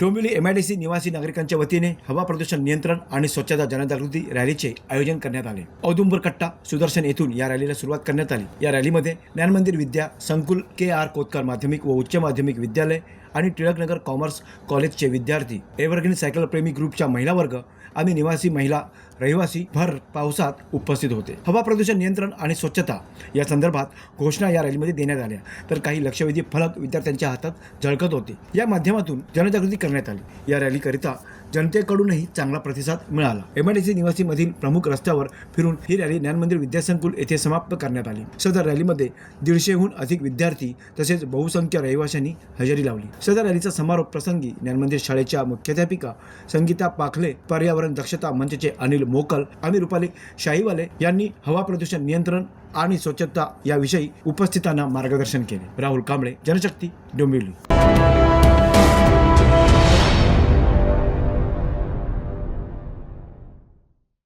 Dombivli MIDC निवासी नागरिकांच्या वतीने हवा प्रदूषण नियंत्रण आणि स्वच्छता जनजागृती रॅलीचे आयोजन करण्यात आले. औदुंबर कट्टा सुदर्शन येथून या रॅलीला सुरुवात करण्यात आली. या रॅलीमध्ये ज्ञानमंदिर विद्या संकुल के आर कोतकर माध्यमिक व उच्च माध्यमिक विद्यालय आणि टिळकनगर कॉमर्स कॉलेजचे विद्यार्थी एव्हरग्रीन सायकल प्रेमी ग्रुपच्या महिला वर्ग आम्ही निवासी महिला रहिवासी भर पावसात उपस्थित होते. हवा प्रदूषण नियंत्रण आणि स्वच्छता या संदर्भात घोषणा या रॅलीमध्ये देण्यात आल्या. तर काही लक्षवेधी फलक विद्यार्थ्यांच्या हातात झळकत होते. या माध्यमातून जनजागृती करण्यात आली. या रॅलीकरिता जनतेकडूनही चांगला प्रतिसाद मिळाला. एमआयडीसी निवासी मधील प्रमुख रस्त्यावर फिरून ही रॅली ज्ञानमंदिर विद्यासंकुल येथे समाप्त करण्यात आली. सदर रॅलीमध्ये दीडशेहून अधिक विद्यार्थी तसेच बहुसंख्य रहिवाशांनी हजेरी लावली. सदर रॅलीचा समारोप प्रसंगी ज्ञानमंदिर शाळेच्या मुख्याध्यापिका संगीता पाखले पर्यावरण दक्षता मंचचे अनिल मोकल आणि रुपाली शाहीवाले यांनी हवा प्रदूषण नियंत्रण आणि स्वच्छता याविषयी उपस्थितांना मार्गदर्शन केले. राहुल कांबळे जनशक्ती डोंबिवली.